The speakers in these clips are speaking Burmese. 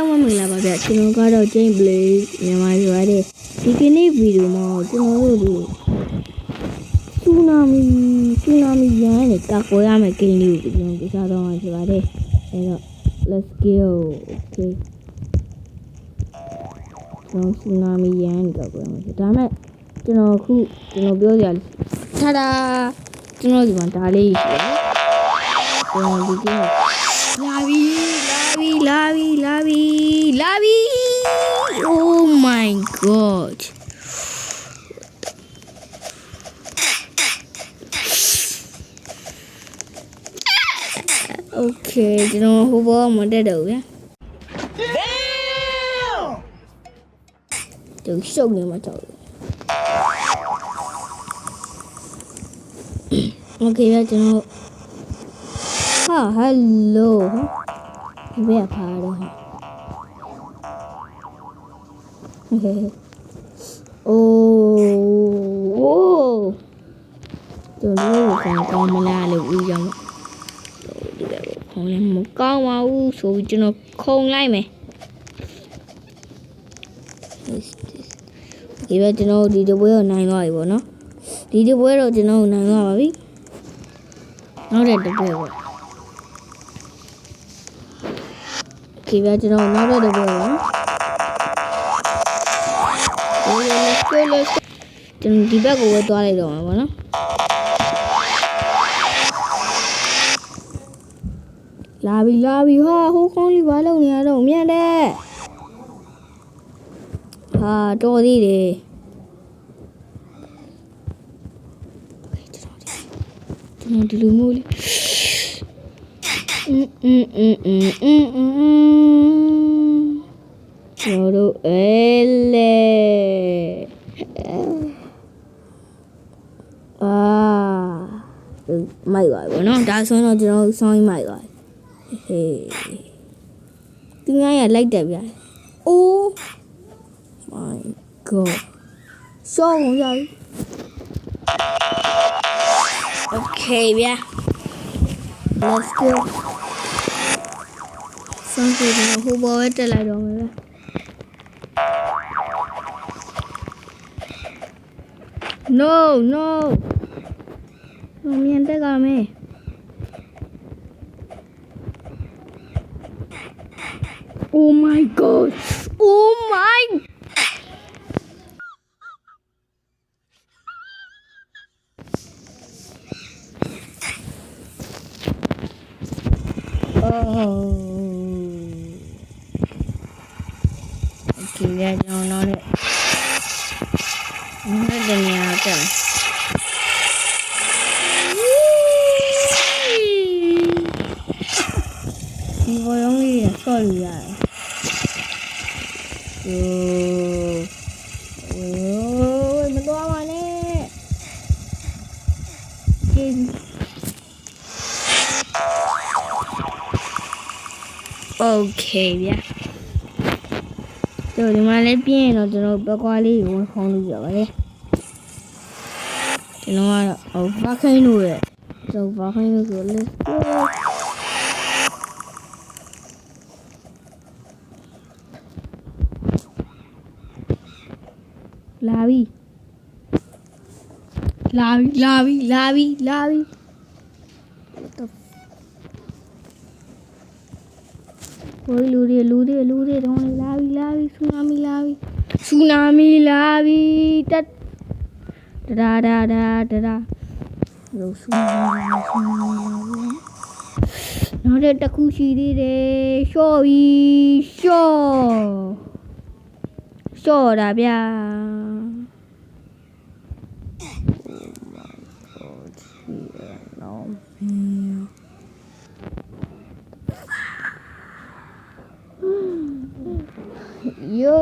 လုံးမမင်္ဂလာပါဗျကျွန်တော်ကတော့ Jane Blaze မြန်မာရွာတဲ့ဒီကနေ့ဗီဒီယိုမှာကျွန်တော်တို့ဒီဆူနာမီဆူနာမီရန်နဲ့ကာကွယ်ရမယ့်ဂိမ်းလေးကိုကျွန်တော်ပြသတော့မှာဖြစ်ပါတယ်အဲတော့ let's go okay ကျွန်တော်ဆူနာမီရန်နဲ့ကာကွယ်ရမှာဖြစ်ဒါမဲ့ကျွန်တော်အခုကျွန်တော်ပြောစရာထာဒါကျွန်တော်ဒီမှာဒါလေးရှိတယ်ကျွန်တော်ဒီကနေ့လာပြီလာပြီလာပြီလာ god. Ok, cho nó hú bó mà đã được á. Tự sâu người mà trời. ok, ra cho nó. Ah, hello. Về phá rồi. คဗျာကျွန်တော်ဟာဟယ်လိုဘယ်ဖားတော့ဟဲ့အိုးအိုးတို့လို့ကောင်းကောင်းမလားလို့ဦးကြောင်းဒီကခုံလည်းမကောင်းပါဘူးဆိုပြီးကျွန်တော်ခုံလိုက်မယ်ဒီဘက်ကျွန်တော်ဒီတပွဲကိုနိုင်သွားပြီပေါ့နော်ဒီတပွဲတော့ကျွန်တော်နိုင်သွားပါပြီနောက်တဲ့တပွဲပေါ့ဒီပဲကျွန်တော်နောက်တဲ့တပွဲပါ လေးလေးကျွန်တော်ဒီဘက်ကိုဝဲသွားလိုက်တော့မှာပေါ့နော်လာပြီလာပြီဟာဟိုးကောင်းလေးဘာလုပ်နေရတော့မြန်တယ်ဟာတော်သေးတယ်ကျွန်တော်ဒီလိုမျိုးလေးအင်းအင်းအင်းအင်းအင်းအင်းကျွန်တော်တို့အဲလေ အာမိုက်ပါဘောနော်ဒါဆိုရင်တော့ကျွန်တော်ဆောင်းကြီးမိုက်ပါဟေးသူများရလိုက်တယ်ဗျာအိုး my god ရှောင်းကုန်ကြပြီ okay ဗျာ let's go ဆောင်းကြည့်တော့ဟိုဘောပဲတက်လိုက်တော့မယ်ဗျာ No, no. No, mi gente, cálmame. Oh my god. Oh my. Oh. Okay, I don't know it. Nereden ya adam? Đi vô giống như là con vậy. Ừ. Ôi, mình đo mà nè. Kim. Okay, yeah. Yo le mal el pie, te lo pego un hijo mío, ¿vale? Que no me a vos baja y nube. A vos baja. La vi, la vi, la vi, la vi. કોઈ લુરે લુરે લુરે રોણી લાવી લાવી સુનામી લાવી સુનામી લાવી તત રા રા રા રા રો સુનામી સુનામી નરે ટકુ શીરી રે શોઈ શો શો રાબ્યા Oh my god, yeah, no. Mm. Yo.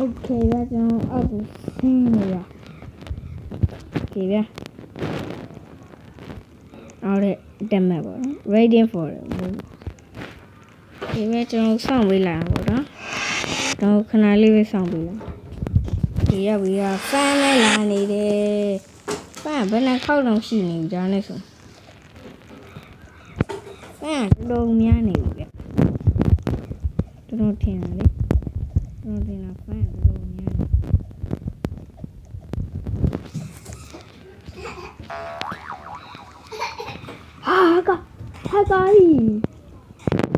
Okay, that's an other thing. Yeah. Okay, yeah. All right, damn it, bro. Waiting for it. Okay, yeah, ကျွန်တော်စောင့်ပေးလိုက်အောင်ပေါ့နော်။ကျွန်တော်ခဏလေးပဲစောင့်ပေးလိုက်။ဒီရပြီကဖမ်းလဲလာနေတယ်။ဖမ်းဘယ်နှခေါက်တော့ရှိနေပြီဒါနဲ့ဆို။ ડોગ ન્યા નહીં ઉગે રોટી ના રે રોટી ના ફાય ડોગ ન્યા Haka, Hakai.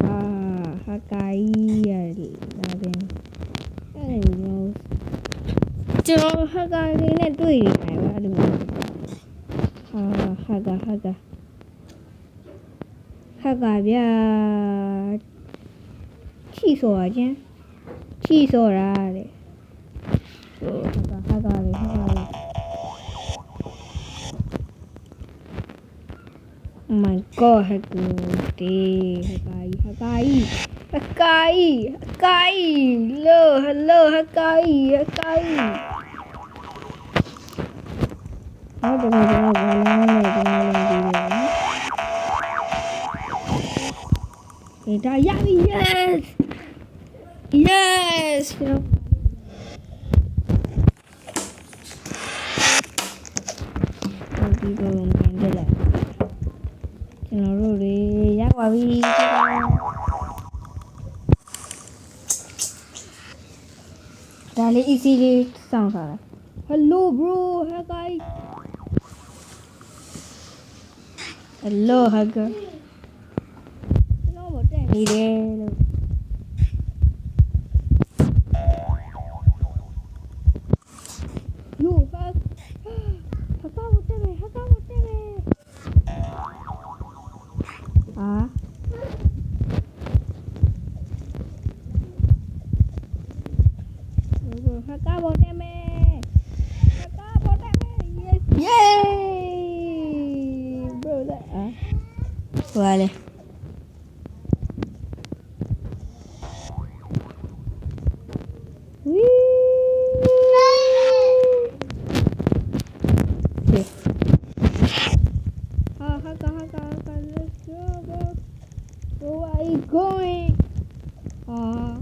Ah, Hakai. Eleven. Eleven. Hakai này đuổi đi mày vào đường. Ah, Hakai, Hakai. 看改变厕所间，厕所哪里？看改变，看改变。Oh my god, hakuti, hakai, hakai, hakai, hakai, hello, hello, hakai, hakai. Oh, jangan, jangan, jangan, jangan, jangan. Na na na na Ita yummy, yes! Yes! You know, ဒီလိုမြင်ကြလားကျွန်တော်တို့တွေရောက်ပါပြီဒါလေး easy လေးစောင့်ထားတာ Hello bro hi guys Hello hacker ကျွန် Miguel. No, fuck. Hakamo Tebe, Hakamo Tebe. Ah. Hakamo Tebe. Hakamo Tebe. Yes. Yay. Bro, that. Ah. Vale. are you going? Uh,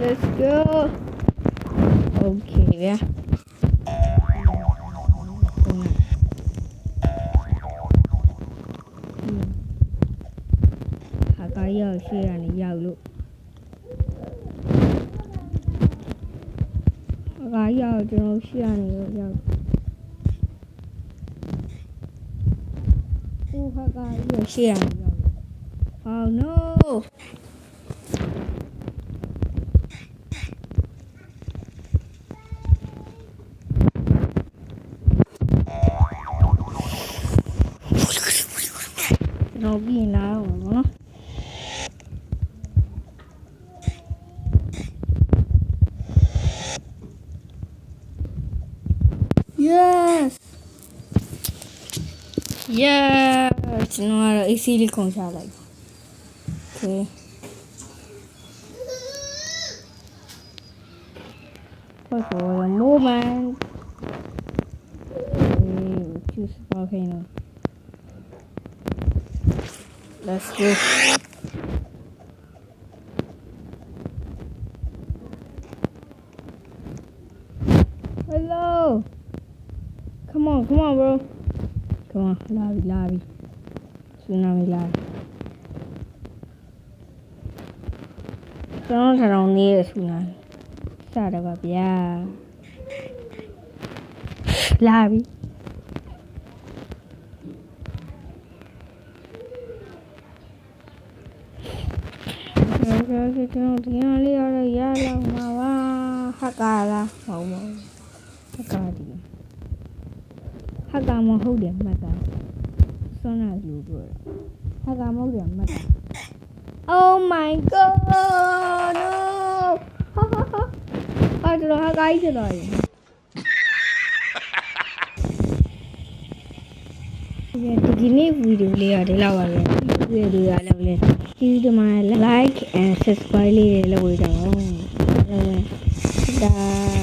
let's go. Okay, yeah. Hakari yau shi rani yau lu. Hakari yau shi rani yau yau. Oh no! It'll be an hour, huh? Yes! Yeah! Right, no, isili kong siya like. Okay. But. Okay, choose volcano. Let's go. Hello! Come on, come on, bro. Come on, lobby, lobby. Tsunami lobby. ကျွန်တော်ထောင်နေတဲ့ဆူနာစတယ်ပါဗျာလာပြီကျွန်တော်ကကျွန်တော်ဒီနေ့လေးရတော့ရလောက်မှာပါဟက်ကာလားမဟုတ်မဟုတ်ဟက်ကာဒီဟက်ကာမဟုတ်တယ်မှတ်တာ စွမ်းနာလူပြောတာဟက်ကာမဟုတ်တယ်မှတ်တာ Oh my god no ဟာဟာဟာအာကျွန်တော်ဟာကိုင်းဖြစ်သွားပြီဒီနေ့ဗီဒီယိုလေးရဒီလောက်ပါပဲဗီဒီယိုလေးရလောက်လဲဒီဒီမှာ like and subscribe လေးတွေလုပ်ရကြအောင်ဒါ